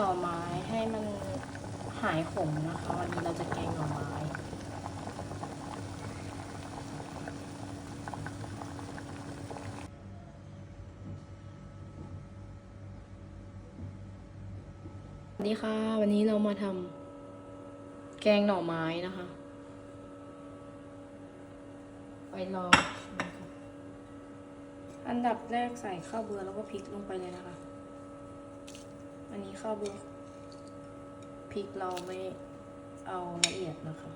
หน่อไม้ให้มันหายขมนะคะ วันนี้เราจะแกงหน่อไม้สวัสดีค่ะ วันนี้เรามาทำแกงหน่อไม้นะคะ ไปรอนะคะอันดับแรกใส่ข้าวเบือแล้วก็พริกลงไปเลยนะคะ นนี้ข้าวเบือพริกเราไม่เอาละเอียดนะคะ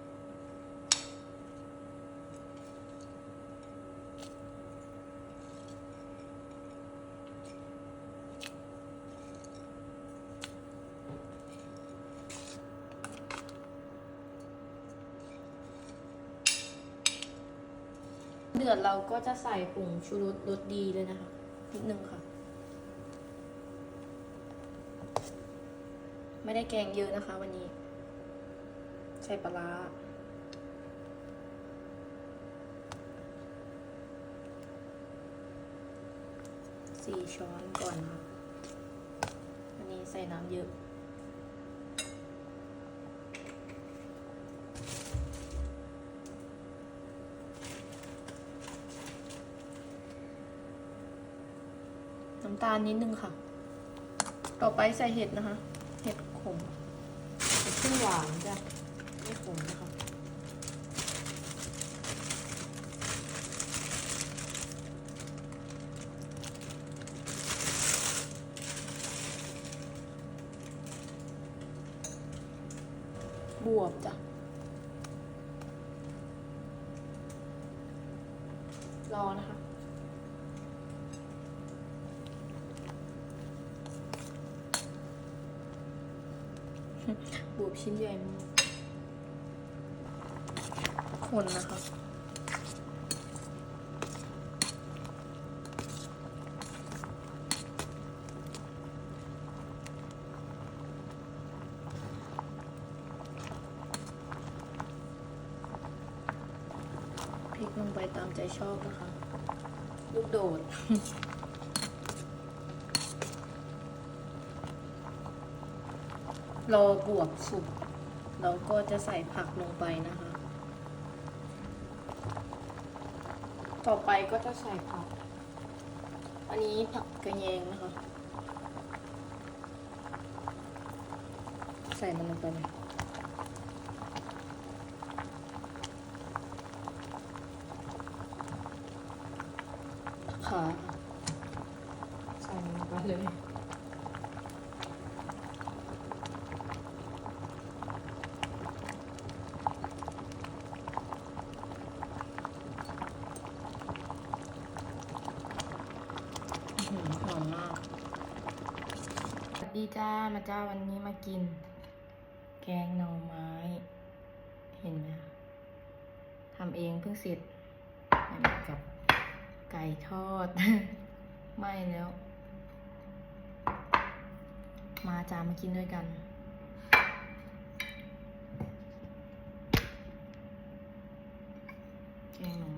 เดือดเราก็จะใส่ผงชูรสรสดีเลยนะคะนิดนึงค่ะ ไม่ได้แกงเยอะนะคะวันนี้ ใส่ปลาร้าสี่ช้อนก่อนค่ะวันนี้ใส่น้ำเยอะน้ำตาลนิดนึงค่ะ ต่อไปใส่เห็ดนะคะ เห็ดขมเห็ดขึ้นหวานจ้ะไม่ขมนะคะบวบจ้ะ รอนะคะ บวบชิ้นใหญ่มากคนนะคะพริกลงไปตามใจชอบนะคะ ลูกโดด รอบวบสุกแล้วก็จะใส่ผักลงไปนะคะ ต่อไปก็จะใส่ผัก อันนี้ผักกระเยงนะคะ ใส่มันลงไปเลยขาใส่มันลงไปเลย ดีจ้า มาจ้าวันนี้มากิน แกงหน่อไม้ เห็นไหมทำเองเพิ่งเสร็จกับไก่ทอด ไม่แล้ว มาจ้ามากินด้วยกันแกงหน่อ